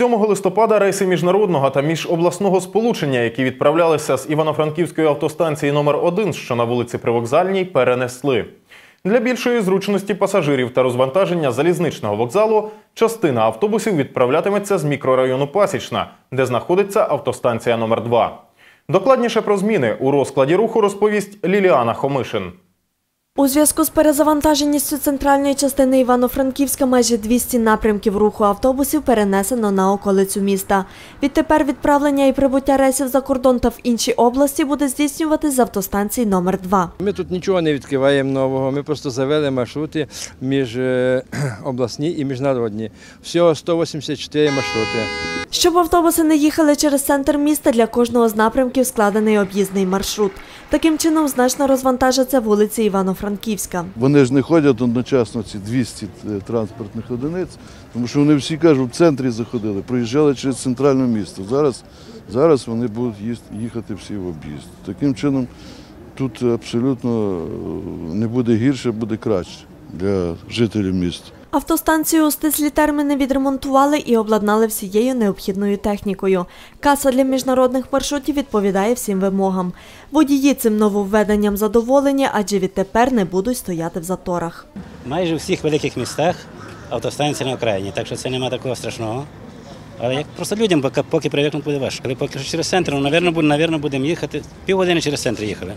7 листопада рейси міжнародного та міжобласного сполучення, які відправлялися з Івано-Франківської автостанції номер 1 що на вулиці Привокзальній, перенесли. Для більшої зручності пасажирів та розвантаження залізничного вокзалу частина автобусів відправлятиметься з мікрорайону Пасічна, де знаходиться автостанція номер 2 Докладніше про зміни у розкладі руху розповість Ліліана Хомишин. У зв'язку з перезавантаженістю центральної частини Івано-Франківська майже 200 напрямків руху автобусів перенесено на околицю міста. Відтепер відправлення і прибуття рейсів за кордон та в інші області буде здійснювати з автостанції номер 2 Ми тут нічого не відкриваємо нового, ми просто завели маршрути між е, обласні і міжнародні. Всього 184 маршрути. Щоб автобуси не їхали через центр міста, для кожного з напрямків складений об'їзний маршрут. Таким чином значно розвантажаться вулиці Івано-Франківська. Вони ж не ходять одночасно ці 200 транспортних одиниць, тому що вони всі кажуть, в центрі заходили, проїжджали через центральне місто. Зараз, зараз вони будуть їхати всі в об'їзд. Таким чином тут абсолютно е, не буде гірше, буде краще для жителів міста. Автостанцію у стислі терміни відремонтували і обладнали всією необхідною технікою. Каса для міжнародних маршрутів відповідає всім вимогам. Водії цим нововведенням задоволені, адже відтепер не будуть стояти в заторах. майже у всіх великих містах автостанція на окраїні, так що це немає такого страшного. Але як просто людям, поки, привикнуть, буде важко. Коли поки що через центр, ну, навірно, буде, навірно, будемо їхати. Півгодини через центр їхали.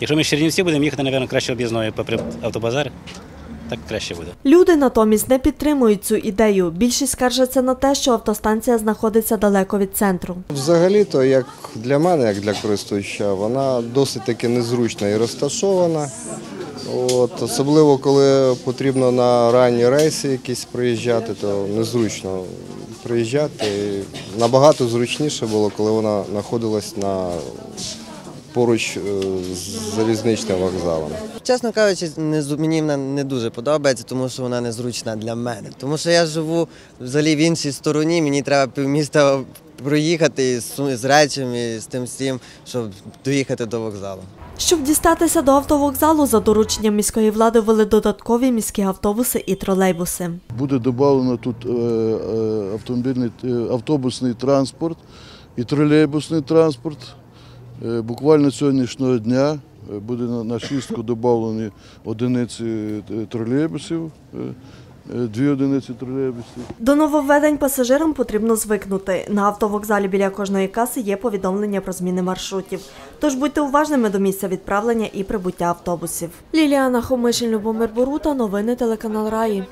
Якщо ми з Чернівців будемо їхати, навірно, краще об'їзною попри автобазар, так краще буде. Люди натомість не підтримують цю ідею. Більшість скаржаться на те, що автостанція знаходиться далеко від центру. Взагалі-то, як для мене, як для користувача, вона досить таки незручна і розташована. От, особливо коли потрібно на ранні рейси якісь приїжджати, то незручно приїжджати. І Набагато зручніше було, коли вона знаходилась на поруч е, з залізничним вокзалом. Чесно кажучи, не з- мені вона не дуже подобається, тому що вона незручна для мене. Тому що я живу взагалі в іншій стороні, мені треба півміста проїхати з, речами, з тим всім, щоб доїхати до вокзалу. Щоб дістатися до автовокзалу, за дорученням міської влади ввели додаткові міські автобуси і тролейбуси. Буде додано тут е, е, автомобільний автобусний транспорт і тролейбусний транспорт. Е, Буквально сьогоднішнього дня е, буде на- шістку додано одиниці е, тролейбусів, дві одиниці тролейбусів. До нововведень пасажирам потрібно звикнути. На автовокзалі біля кожної каси є повідомлення про зміни маршрутів. Тож будьте уважними до місця відправлення і прибуття автобусів. Ліліана Хомишин, Любомир Борута, новини телеканал Раї.